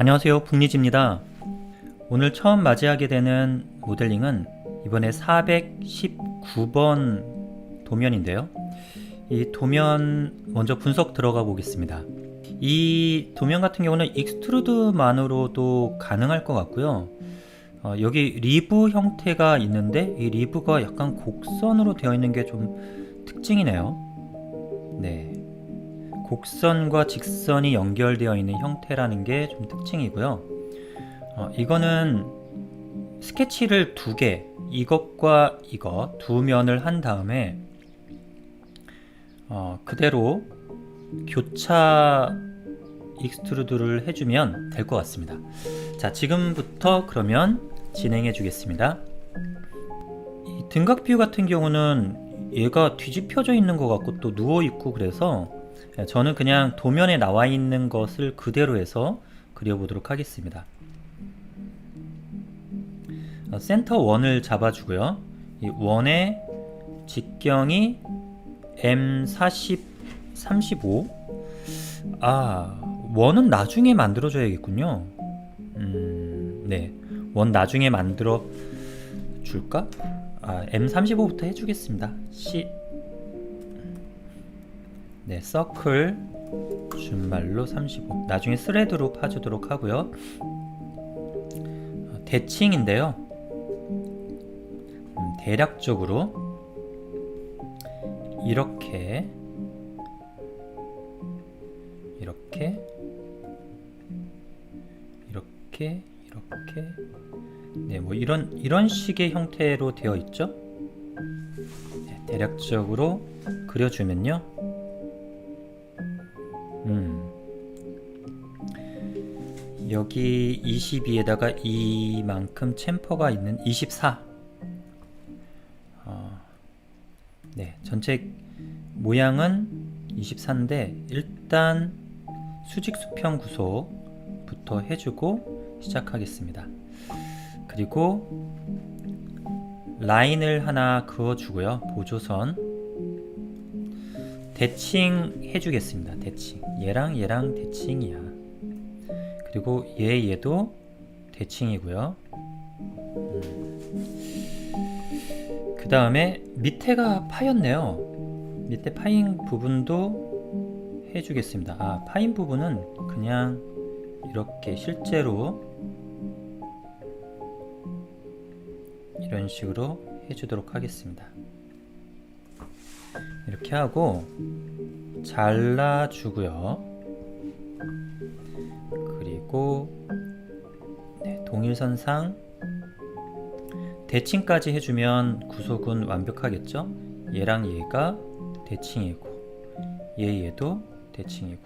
안녕하세요. 북리지입니다. 오늘 처음 맞이하게 되는 모델링은 이번에 419번 도면인데요. 이 도면 먼저 분석 들어가 보겠습니다. 이 도면 같은 경우는 익스트루드만으로도 가능할 것 같고요. 어, 여기 리브 형태가 있는데 이 리브가 약간 곡선으로 되어 있는 게 좀 특징이네요. 네 곡선과 직선이 연결되어 있는 형태라는 게 좀 특징이고요. 어, 이거는 스케치를 두 개, 이것과 이거 두 면을 한 다음에 어, 그대로 교차 익스트루드를 해주면 될 것 같습니다. 자, 지금부터 그러면 진행해 주겠습니다. 이 등각 뷰 같은 경우는 얘가 뒤집혀져 있는 것 같고 또 누워 있고 그래서 네, 저는 그냥 도면에 나와 있는 것을 그대로 해서 그려보도록 하겠습니다. 어, 센터 원을 잡아주고요. 이 원의 직경이 M40, 35. 아, 원은 나중에 만들어줘야겠군요. 음, 네. 원 나중에 만들어 줄까? 아, M35부터 해주겠습니다. C 네, 서클 준말로 35. 나중에 스레드로 파주도록 하고요. 어, 대칭인데요. 음, 대략적으로 이렇게 이렇게 이렇게 이렇게 네, 뭐 이런 이런 식의 형태로 되어 있죠. 네, 대략적으로 그려주면요. 여기 22에다가 이만큼 챔퍼가 있는 24. 어, 네, 전체 모양은 24인데 일단 수직 수평 구속부터 해주고 시작하겠습니다. 그리고 라인을 하나 그어주고요. 보조선 대칭 해주겠습니다. 대칭. 얘랑 얘랑 대칭이야. 그리고 얘 얘도 대칭이고요. 음. 그 다음에 밑에가 파였네요. 밑에 파인 부분도 해주겠습니다. 아 파인 부분은 그냥 이렇게 실제로 이런 식으로 해주도록 하겠습니다. 이렇게 하고 잘라주고요. 그리고 네, 동일선상 대칭까지 해주면 구속은 완벽하겠죠? 얘랑 얘가 대칭이고 얘 얘도 대칭이고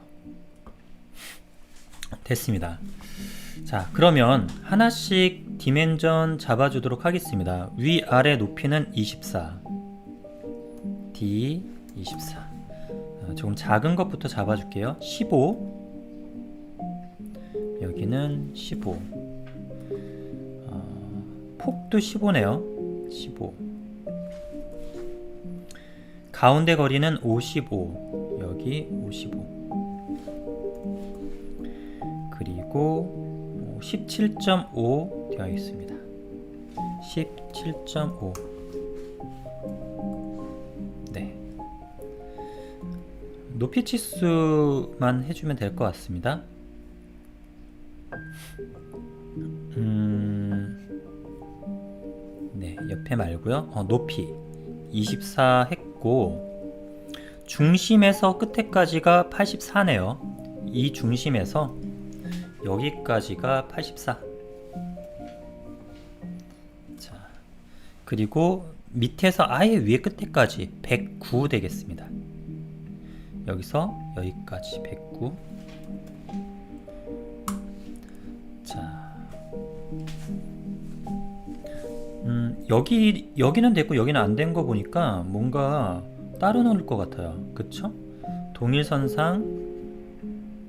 됐습니다. 자 그러면 하나씩 디멘전 잡아주도록 하겠습니다. 위아래 높이는 24 D 24 어, 조금 작은 것부터 잡아줄게요 15 여기는 15 어, 폭도 15네요. 15 가운데 거리는 55 여기 55 그리고 17.5 되어 있습니다. 17.5 높이 치수만 해주면 될 것 같습니다. 옆에 말고요. 어, 높이 24 했고 중심에서 끝에까지가 84네요. 이 중심에서 여기까지가 84. 자, 그리고 밑에서 아예 위에 끝에까지 109 되겠습니다. 여기서 여기까지 109 여기 여기는 됐고 여기는 안 된 거 보니까 뭔가 따로 놓을 것 같아요. 그쵸? 동일선상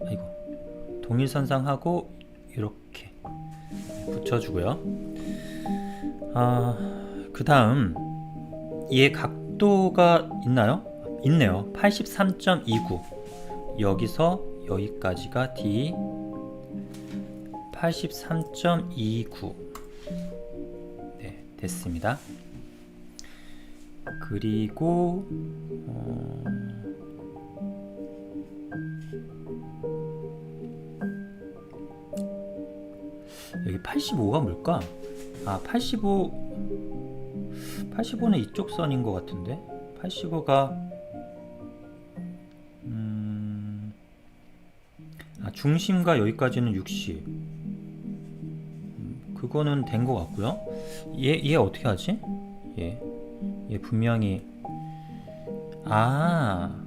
아이고 동일선상하고 이렇게 붙여주고요. 아, 그 다음 얘 각도가 있나요? 있네요. 83.29 여기서 여기까지가 D 83.29 네, 됐습니다. 그리고 어... 여기 85가 뭘까? 아, 85 85는 이쪽 선인 것 같은데 85가 음, 아, 중심과 여기까지는 60 음, 그거는 된 것 같고요. 얘, 얘 어떻게 하지? 얘, 얘 분명히 아.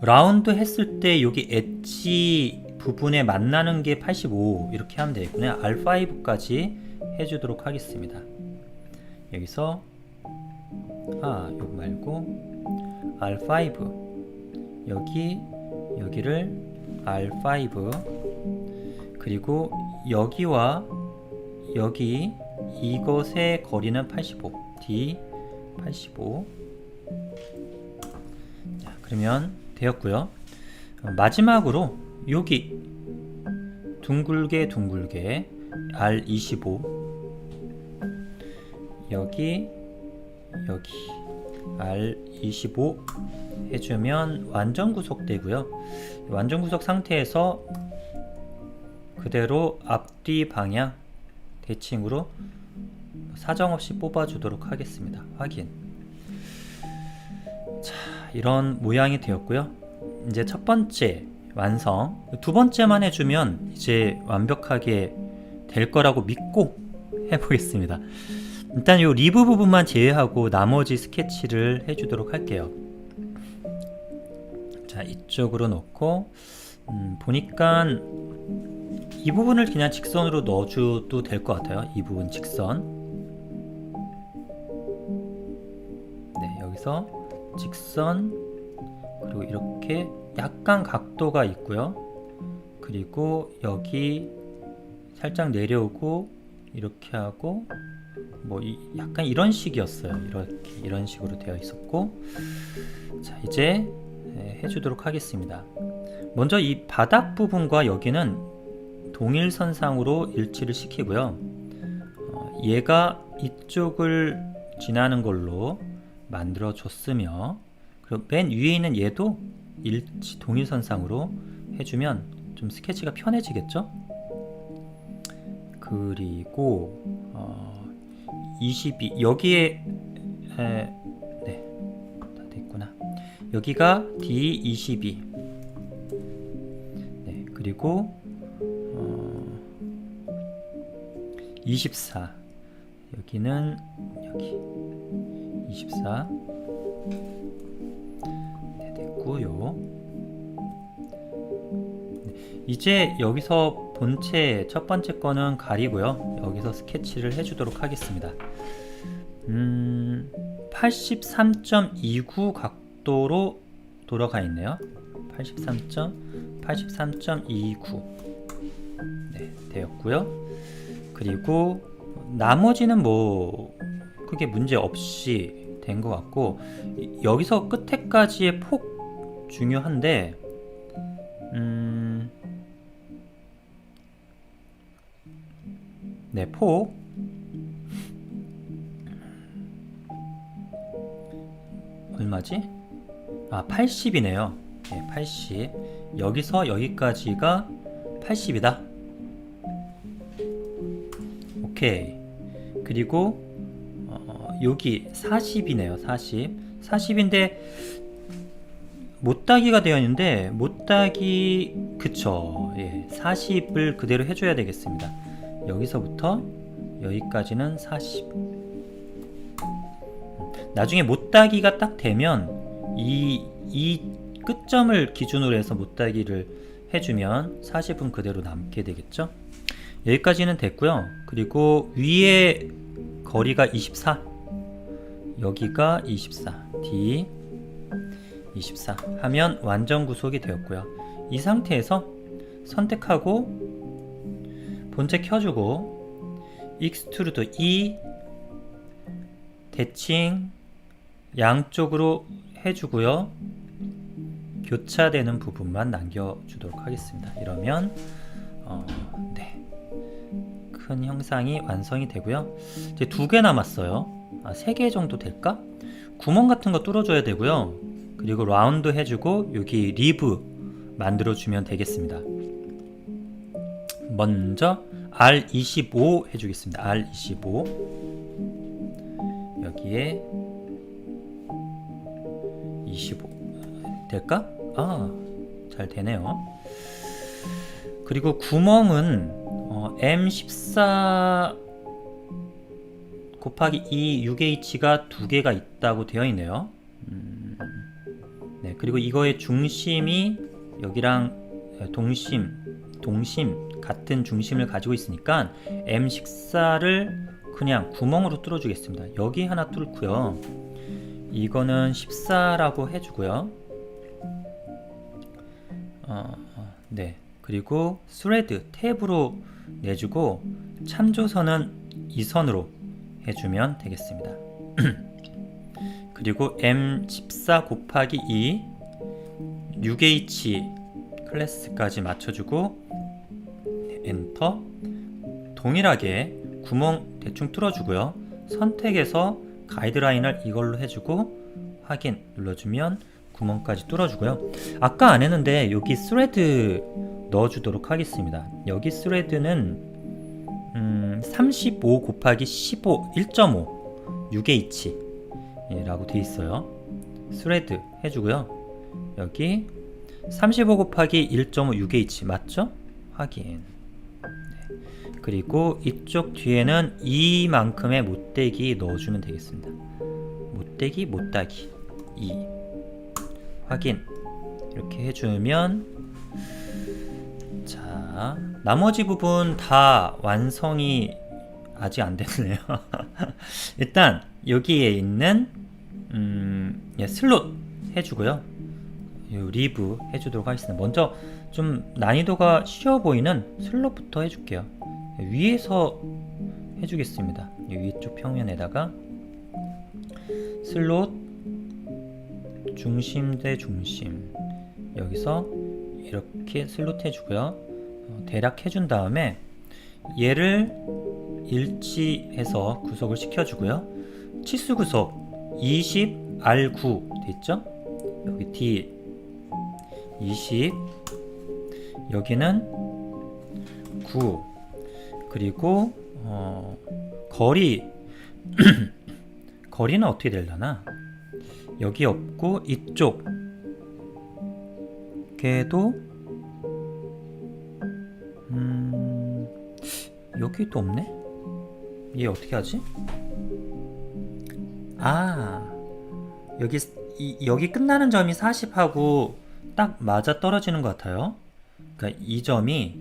라운드 했을 때 여기 엣지 부분에 만나는 게 85 이렇게 하면 되겠군요. R5까지 해주도록 하겠습니다. 여기서 아 요거 말고 R5 여기 여기를 R5 그리고 여기와 여기 이것의 거리는 85 D 85 자, 그러면 되었고요. 어, 마지막으로 여기 둥글게 둥글게 R25 여기 여기 R25 해주면 완전 구속되고요. 완전 구속 상태에서 그대로 앞뒤 방향 대칭으로 사정없이 뽑아주도록 하겠습니다. 확인. 자 이런 모양이 되었고요. 이제 첫 번째 완성. 두 번째만 해주면 이제 완벽하게 될 거라고 믿고 해보겠습니다. 일단 이 리브 부분만 제외하고 나머지 스케치를 해주도록 할게요. 자 이쪽으로 놓고 음, 보니까 이 부분을 그냥 직선으로 넣어줘도 될 것 같아요 이 부분 직선 네 여기서 직선 그리고 이렇게 약간 각도가 있고요. 그리고 여기 살짝 내려오고 이렇게 하고 뭐 이- 약간 이런 식이었어요. 이렇게 이런 식으로 되어 있었고 자 이제 예, 해주도록 하겠습니다. 먼저 이 바닥 부분과 여기는 동일선상으로 일치를 시키고요. 어, 얘가 이쪽을 지나는 걸로 만들어 줬으며 그리고 맨 위에 있는 얘도 일치 동일선상으로 해주면 좀 스케치가 편해지겠죠? 그리고 어, 22 여기에 에, 네, 다 됐구나. 여기가 D22. 네, 그리고 24. 여기는 여기 24. 네, 됐고요. 네, 이제 여기서 본체 첫 번째 거는 가리고요. 여기서 스케치를 해주도록 하겠습니다. 음, 83.29 각도로 돌아가 있네요. 83. 83.29. 네, 되었고요. 그리고 나머지는 뭐 크게 문제 없이 된 것 같고 이- 여기서 끝에까지의 폭 중요한데 음, 네, 폭 얼마지? 아, 80이네요. 네, 80. 여기서 여기까지가 80이다. 오케이. 그리고 어, 여기 40이네요. 40. 40인데 못따기가 되어 있는데 못따기 그쵸. 예. 40을 그대로 해 줘야 되겠습니다. 여기서부터 여기까지는 40. 나중에 못따기가 딱 되면 이, 이 끝점을 기준으로 해서 못따기를 해주면 40은 그대로 남게 되겠죠. 여기까지는 됐고요. 그리고 위에 거리가 24. 여기가 24. D 24 하면 완전 구속이 되었고요. 이 상태에서 선택하고 본체 켜주고 익스트루드 E 대칭 양쪽으로 해주고요. 교차되는 부분만 남겨주도록 하겠습니다. 이러면 어, 네. 큰 형상이 완성이 되고요. 이제 두 개 남았어요. 아, 세 개 정도 될까? 구멍 같은 거 뚫어줘야 되고요. 그리고 라운드 해주고 여기 리브 만들어주면 되겠습니다. 먼저 R25 해주겠습니다. R25 여기에 25 될까? 아, 잘 되네요. 그리고 구멍은 어, M14 곱하기 2 6H가 두 개가 있다고 되어 있네요. 음, 네, 그리고 이거의 중심이 여기랑 동심, 동심 같은 중심을 가지고 있으니까 M14를 그냥 구멍으로 뚫어 주겠습니다. 여기 하나 뚫고요. 이거는 14라고 해 주고요. 어, 어, 네. 그리고 스레드 탭으로 내주고 참조선은 이 선으로 해주면 되겠습니다. 그리고 M14 곱하기 2 6H 클래스까지 맞춰주고 엔터 동일하게 구멍 대충 뚫어주고요. 선택해서 가이드라인을 이걸로 해주고 확인 눌러주면 구멍까지 뚫어주고요. 아까 안 했는데 여기 스레드 넣어주도록 하겠습니다. 여기 스레드는 음, 35 곱하기 15 1.5 6H 라고 되어 있어요. 스레드 해주고요. 여기 35 곱하기 1.5 6H 맞죠? 확인. 네. 그리고 이쪽 뒤에는 이만큼의 못대기 넣어주면 되겠습니다. 못대기 못따기 2 확인 이렇게 해주면 자 나머지 부분 다 완성이 아직 안 됐네요. 일단 여기에 있는 음, 예, 슬롯 해주고요. 요 리브 해주도록 하겠습니다. 먼저 좀 난이도가 쉬워 보이는 슬롯부터 해줄게요. 위에서 해주겠습니다. 이 위쪽 평면에다가 슬롯 중심 대 중심 여기서 이렇게 슬롯 해주고요. 어, 대략 해준 다음에 얘를 일치해서 구속을 시켜주고요. 치수 구속 20 R9 됐죠? 여기 D 20 여기는 9 그리고 어, 거리 거리는 어떻게 되려나? 여기 없고 이쪽 걔도 여기 또 없네? 얘 어떻게 하지? 아 여기 이, 여기 끝나는 점이 40하고 딱 맞아 떨어지는 것 같아요. 그러니까 이 점이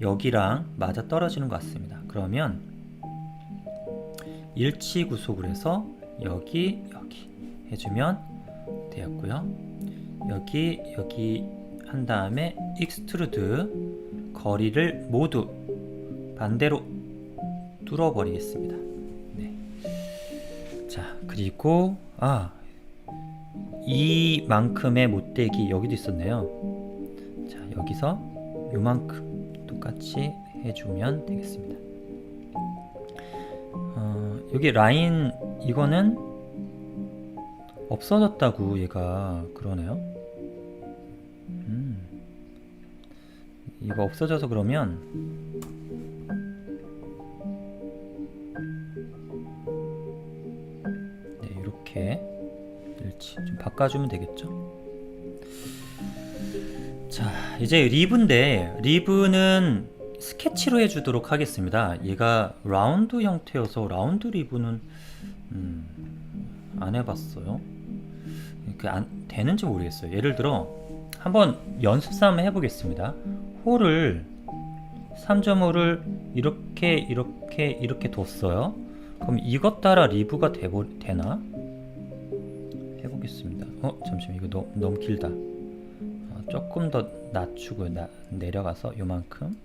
여기랑 맞아 떨어지는 것 같습니다. 그러면 일치 구속을 해서 여기 여기 해주면 되었고요. 여기 여기 한 다음에 익스트루드 거리를 모두 반대로 뚫어버리겠습니다. 네. 자 그리고 아 이만큼의 못대기 여기도 있었네요. 자 여기서 요만큼 똑같이 해주면 되겠습니다. 어, 여기 라인 이거는 없어졌다고 얘가 그러네요. 음. 이거 없어져서 그러면 이렇게 일치 좀 바꿔주면 되겠죠. 자 이제 리브인데 리브는 스케치로 해주도록 하겠습니다. 얘가 라운드 형태여서 라운드 리브는 음, 안 해봤어요. 그 안 되는지 모르겠어요. 예를 들어 한번 연습 삼아 해보겠습니다. 홀을 3.5를 이렇게 이렇게 이렇게 뒀어요. 그럼 이것 따라 리브가 되나? 해보겠습니다. 어 잠시만 이거 너, 너무 길다. 어, 조금 더 낮추고 나, 내려가서 요만큼.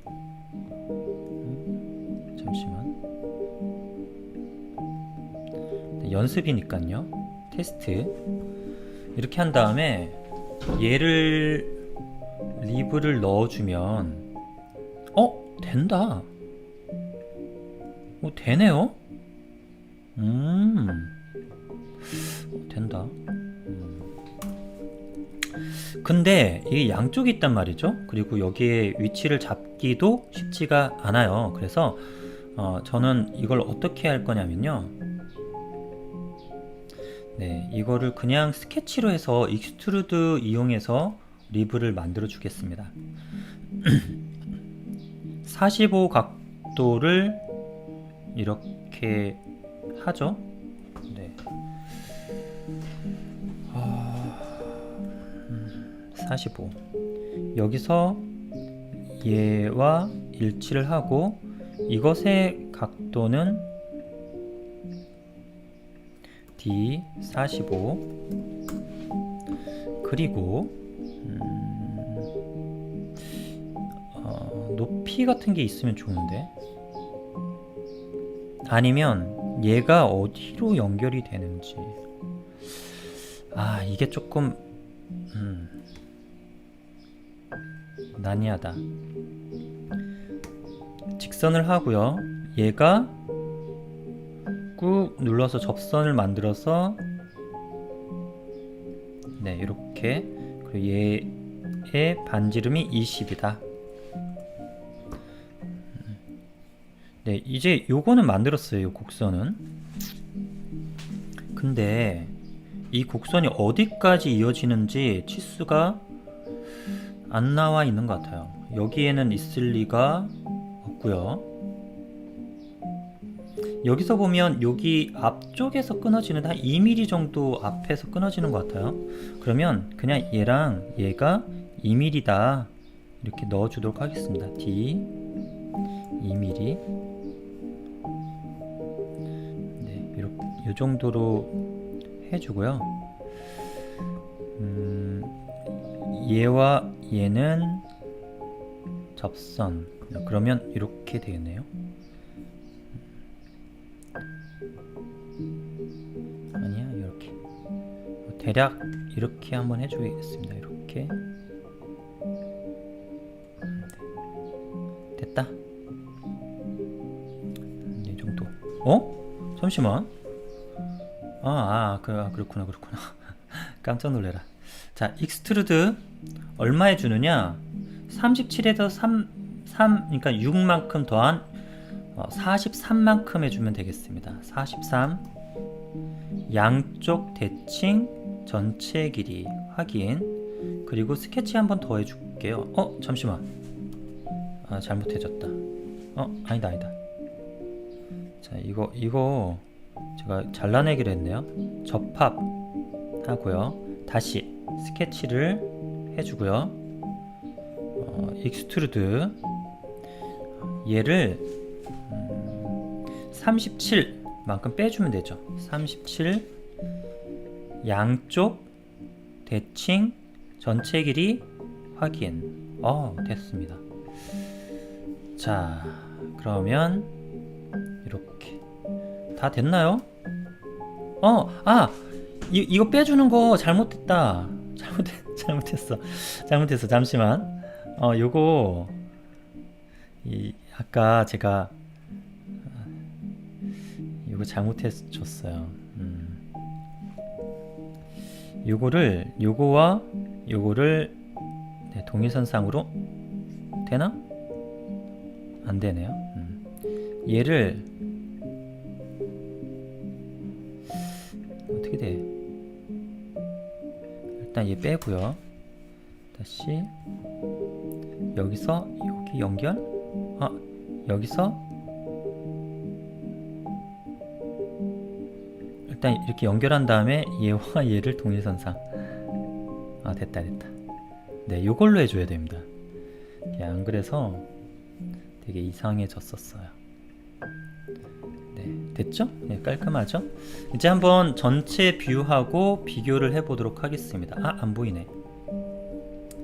음, 잠시만. 네, 연습이니까요. 테스트. 이렇게 한 다음에 얘를 리브를 넣어주면 어 된다. 어 되네요. 음 어, 된다. 음. 근데 이게 양쪽이 있단 말이죠. 그리고 여기에 위치를 잡기도 쉽지가 않아요. 그래서 어, 저는 이걸 어떻게 할 거냐면요. 네, 이거를 그냥 스케치로 해서 익스트루드 이용해서 리브를 만들어 주겠습니다. 45 각도를 이렇게 하죠. 45. 여기서 얘와 일치를 하고 이것의 각도는 D45 그리고 음, 어, 높이 같은 게 있으면 좋은데? 아니면 얘가 어디로 연결이 되는지? 아 이게 조금 음, 난이하다. 직선을 하고요. 얘가 꾹 눌러서 접선을 만들어서 네 이렇게. 그리고 얘의 반지름이 20이다. 네 이제 요거는 만들었어요 요 곡선은. 근데 이 곡선이 어디까지 이어지는지 치수가 안 나와 있는 것 같아요 여기에는 있을 리가 없고요 여기서 보면 여기 앞쪽에서 끊어지는데 한 2mm 정도 앞에서 끊어지는 것 같아요. 그러면 그냥 얘랑 얘가 2mm다 이렇게 넣어주도록 하겠습니다. D 2mm 네, 이렇게 이 정도로 해주고요. 음, 얘와 얘는 접선. 그러면 이렇게 되겠네요. 아니야 이렇게 대략 이렇게 한번 해주겠습니다 이렇게 네. 됐다 이 정도 어? 잠시만 아, 아, 그, 아 그렇구나 그렇구나 깜짝 놀래라 자 익스트루드 얼마에 주느냐? 37에서 3, 3 그러니까 6만큼 더한 어, 43만큼 해주면 되겠습니다. 43 양쪽 대칭 전체 길이 확인. 그리고 스케치 한번 더 해줄게요. 어 잠시만. 아 잘못해졌다. 어 아니다 아니다. 자 이거 이거 제가 잘라내기로 했네요. 접합 하고요. 다시 스케치를 해주고요. 어, 익스트루드. 얘를 음, 37만큼 빼주면 되죠. 37 양쪽 대칭 전체 길이 확인. 어 됐습니다. 자 그러면 이렇게. 다 됐나요? 어 아! 이거 빼주는 거 잘못했다 잘못했 잘못했어 잘못했어 잠시만 어 요거 이 아까 제가 이거 잘못했었어요. 음. 요거를 요거와 요거를 네, 동일선상으로 되나? 안 되네요. 음. 얘를 일단 얘 빼고요. 다시. 여기서 여기 연결? 아 여기서 일단 이렇게 연결한 다음에 얘와 얘를 동일선상. 아 됐다 됐다. 네 요걸로 해줘야 됩니다. 안 그래서 되게 이상해졌었어요. 네 됐죠? 네 깔끔하죠? 이제 한번 전체 뷰하고 비교를 해보도록 하겠습니다 아 안 보이네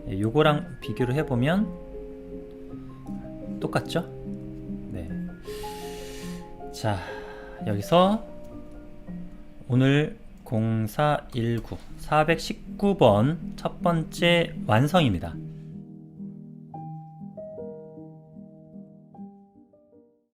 네, 요거랑 비교를 해보면 똑같죠? 네. 자, 여기서 오늘 0419 419번 첫 번째 완성입니다.